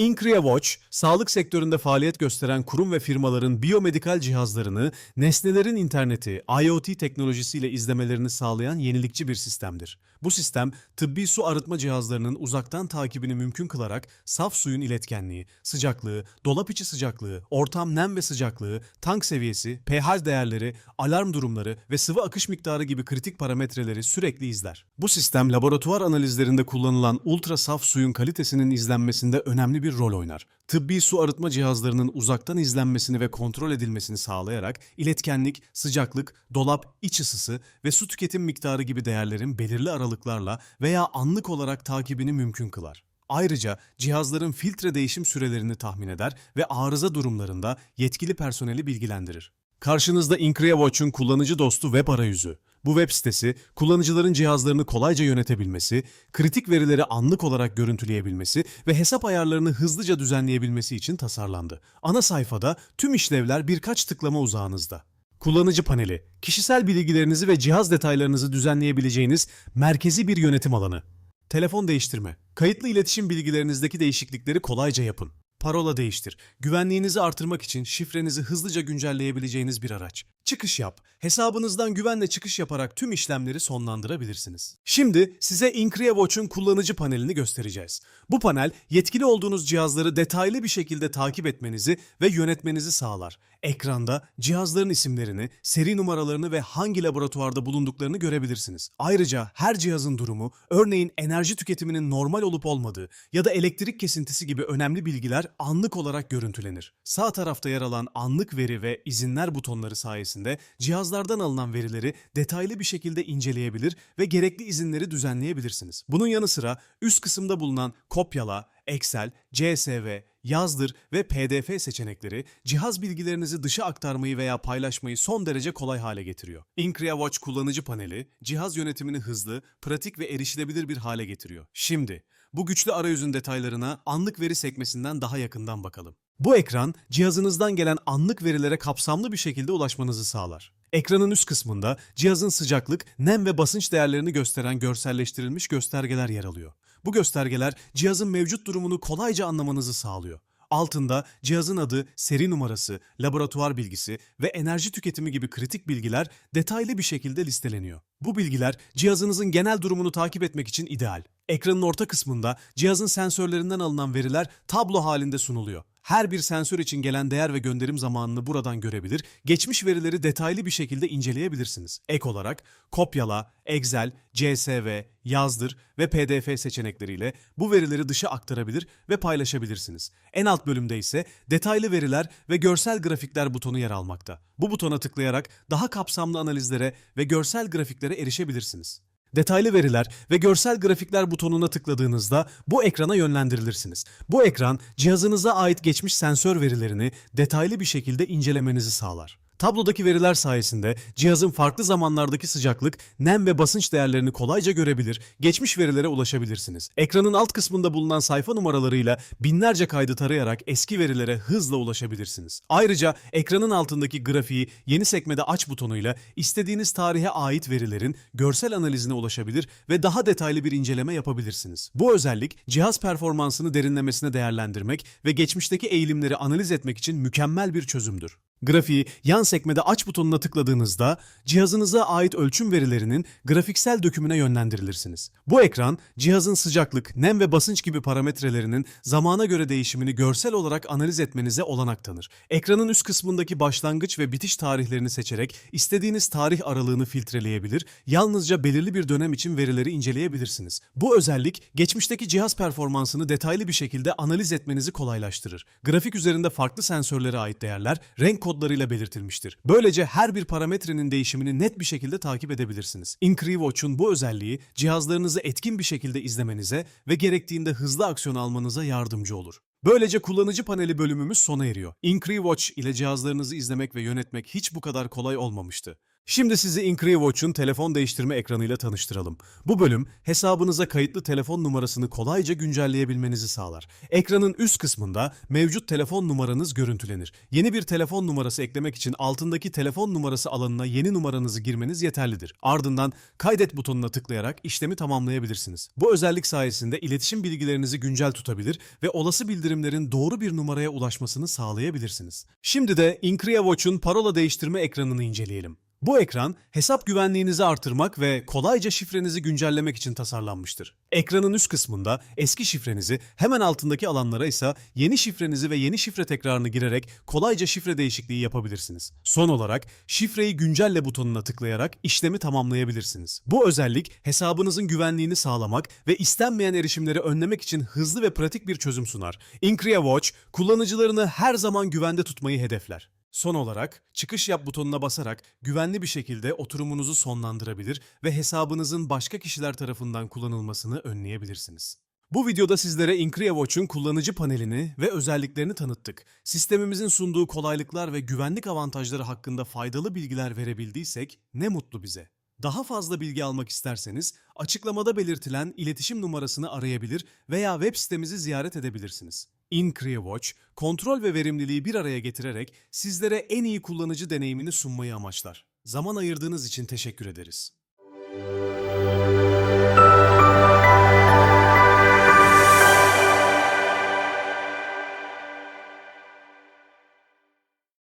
Incria Watch, sağlık sektöründe faaliyet gösteren kurum ve firmaların biyomedikal cihazlarını nesnelerin interneti, IoT teknolojisiyle izlemelerini sağlayan yenilikçi bir sistemdir. Bu sistem, tıbbi su arıtma cihazlarının uzaktan takibini mümkün kılarak saf suyun iletkenliği, sıcaklığı, dolap içi sıcaklığı, ortam nem ve sıcaklığı, tank seviyesi, pH değerleri, alarm durumları ve sıvı akış miktarı gibi kritik parametreleri sürekli izler. Bu sistem laboratuvar analizlerinde kullanılan ultra saf suyun kalitesinin izlenmesinde önemli bir rol oynar. Tıbbi su arıtma cihazlarının uzaktan izlenmesini ve kontrol edilmesini sağlayarak iletkenlik, sıcaklık, dolap, iç ısısı ve su tüketim miktarı gibi değerlerin belirli aralıklarla veya anlık olarak takibini mümkün kılar. Ayrıca cihazların filtre değişim sürelerini tahmin eder ve arıza durumlarında yetkili personeli bilgilendirir. Karşınızda Incria Watch'un kullanıcı dostu web arayüzü. Bu web sitesi, kullanıcıların cihazlarını kolayca yönetebilmesi, kritik verileri anlık olarak görüntüleyebilmesi ve hesap ayarlarını hızlıca düzenleyebilmesi için tasarlandı. Ana sayfada tüm işlevler birkaç tıklama uzağınızda. Kullanıcı paneli, kişisel bilgilerinizi ve cihaz detaylarınızı düzenleyebileceğiniz merkezi bir yönetim alanı. Telefon değiştirme. Kayıtlı iletişim bilgilerinizdeki değişiklikleri kolayca yapın. Parola değiştir. Güvenliğinizi artırmak için şifrenizi hızlıca güncelleyebileceğiniz bir araç. Çıkış yap. Hesabınızdan güvenle çıkış yaparak tüm işlemleri sonlandırabilirsiniz. Şimdi size Incria Watch'un kullanıcı panelini göstereceğiz. Bu panel yetkili olduğunuz cihazları detaylı bir şekilde takip etmenizi ve yönetmenizi sağlar. Ekranda cihazların isimlerini, seri numaralarını ve hangi laboratuvarda bulunduklarını görebilirsiniz. Ayrıca her cihazın durumu, örneğin enerji tüketiminin normal olup olmadığı ya da elektrik kesintisi gibi önemli bilgiler anlık olarak görüntülenir. Sağ tarafta yer alan anlık veri ve izinler butonları sayesinde cihazlardan alınan verileri detaylı bir şekilde inceleyebilir ve gerekli izinleri düzenleyebilirsiniz. Bunun yanı sıra üst kısımda bulunan kopyala, Excel, CSV, yazdır ve PDF seçenekleri cihaz bilgilerinizi dışa aktarmayı veya paylaşmayı son derece kolay hale getiriyor. Incria Watch kullanıcı paneli cihaz yönetimini hızlı, pratik ve erişilebilir bir hale getiriyor. Şimdi bu güçlü arayüzün detaylarına anlık veri sekmesinden daha yakından bakalım. Bu ekran cihazınızdan gelen anlık verilere kapsamlı bir şekilde ulaşmanızı sağlar. Ekranın üst kısmında cihazın sıcaklık, nem ve basınç değerlerini gösteren görselleştirilmiş göstergeler yer alıyor. Bu göstergeler cihazın mevcut durumunu kolayca anlamanızı sağlıyor. Altında cihazın adı, seri numarası, laboratuvar bilgisi ve enerji tüketimi gibi kritik bilgiler detaylı bir şekilde listeleniyor. Bu bilgiler cihazınızın genel durumunu takip etmek için ideal. Ekranın orta kısmında cihazın sensörlerinden alınan veriler tablo halinde sunuluyor. Her bir sensör için gelen değer ve gönderim zamanını buradan görebilir, geçmiş verileri detaylı bir şekilde inceleyebilirsiniz. Ek olarak kopyala, Excel, CSV, yazdır ve PDF seçenekleriyle bu verileri dışa aktarabilir ve paylaşabilirsiniz. En alt bölümde ise detaylı veriler ve görsel grafikler butonu yer almakta. Bu butona tıklayarak daha kapsamlı analizlere ve görsel grafiklere erişebilirsiniz. Detaylı veriler ve görsel grafikler butonuna tıkladığınızda bu ekrana yönlendirilirsiniz. Bu ekran cihazınıza ait geçmiş sensör verilerini detaylı bir şekilde incelemenizi sağlar. Tablodaki veriler sayesinde cihazın farklı zamanlardaki sıcaklık, nem ve basınç değerlerini kolayca görebilir, geçmiş verilere ulaşabilirsiniz. Ekranın alt kısmında bulunan sayfa numaralarıyla binlerce kaydı tarayarak eski verilere hızla ulaşabilirsiniz. Ayrıca ekranın altındaki grafiği yeni sekmede aç butonuyla istediğiniz tarihe ait verilerin görsel analizine ulaşabilir ve daha detaylı bir inceleme yapabilirsiniz. Bu özellik cihaz performansını derinlemesine değerlendirmek ve geçmişteki eğilimleri analiz etmek için mükemmel bir çözümdür. Grafiği yan sekmede aç butonuna tıkladığınızda cihazınıza ait ölçüm verilerinin grafiksel dökümüne yönlendirilirsiniz. Bu ekran cihazın sıcaklık, nem ve basınç gibi parametrelerinin zamana göre değişimini görsel olarak analiz etmenize olanak tanır. Ekranın üst kısmındaki başlangıç ve bitiş tarihlerini seçerek istediğiniz tarih aralığını filtreleyebilir, yalnızca belirli bir dönem için verileri inceleyebilirsiniz. Bu özellik geçmişteki cihaz performansını detaylı bir şekilde analiz etmenizi kolaylaştırır. Grafik üzerinde farklı sensörlere ait değerler renk kodlarıyla belirtilmiştir. Böylece her bir parametrenin değişimini net bir şekilde takip edebilirsiniz. Incree Watch'un bu özelliği cihazlarınızı etkin bir şekilde izlemenize ve gerektiğinde hızlı aksiyon almanıza yardımcı olur. Böylece kullanıcı paneli bölümümüz sona eriyor. Incree Watch ile cihazlarınızı izlemek ve yönetmek hiç bu kadar kolay olmamıştı. Şimdi sizi IncreWatch'un telefon değiştirme ekranıyla tanıştıralım. Bu bölüm hesabınıza kayıtlı telefon numarasını kolayca güncelleyebilmenizi sağlar. Ekranın üst kısmında mevcut telefon numaranız görüntülenir. Yeni bir telefon numarası eklemek için altındaki telefon numarası alanına yeni numaranızı girmeniz yeterlidir. Ardından kaydet butonuna tıklayarak işlemi tamamlayabilirsiniz. Bu özellik sayesinde iletişim bilgilerinizi güncel tutabilir ve olası bildirimlerin doğru bir numaraya ulaşmasını sağlayabilirsiniz. Şimdi de IncreWatch'un parola değiştirme ekranını inceleyelim. Bu ekran hesap güvenliğinizi artırmak ve kolayca şifrenizi güncellemek için tasarlanmıştır. Ekranın üst kısmında eski şifrenizi, hemen altındaki alanlara ise yeni şifrenizi ve yeni şifre tekrarını girerek kolayca şifre değişikliği yapabilirsiniz. Son olarak şifreyi güncelle butonuna tıklayarak işlemi tamamlayabilirsiniz. Bu özellik hesabınızın güvenliğini sağlamak ve istenmeyen erişimleri önlemek için hızlı ve pratik bir çözüm sunar. IncreaWatch kullanıcılarını her zaman güvende tutmayı hedefler. Son olarak çıkış yap butonuna basarak güvenli bir şekilde oturumunuzu sonlandırabilir ve hesabınızın başka kişiler tarafından kullanılmasını önleyebilirsiniz. Bu videoda sizlere IncreaWatch'un kullanıcı panelini ve özelliklerini tanıttık. Sistemimizin sunduğu kolaylıklar ve güvenlik avantajları hakkında faydalı bilgiler verebildiysek ne mutlu bize. Daha fazla bilgi almak isterseniz açıklamada belirtilen iletişim numarasını arayabilir veya web sitemizi ziyaret edebilirsiniz. IncreaWatch, kontrol ve verimliliği bir araya getirerek sizlere en iyi kullanıcı deneyimini sunmayı amaçlar. Zaman ayırdığınız için teşekkür ederiz.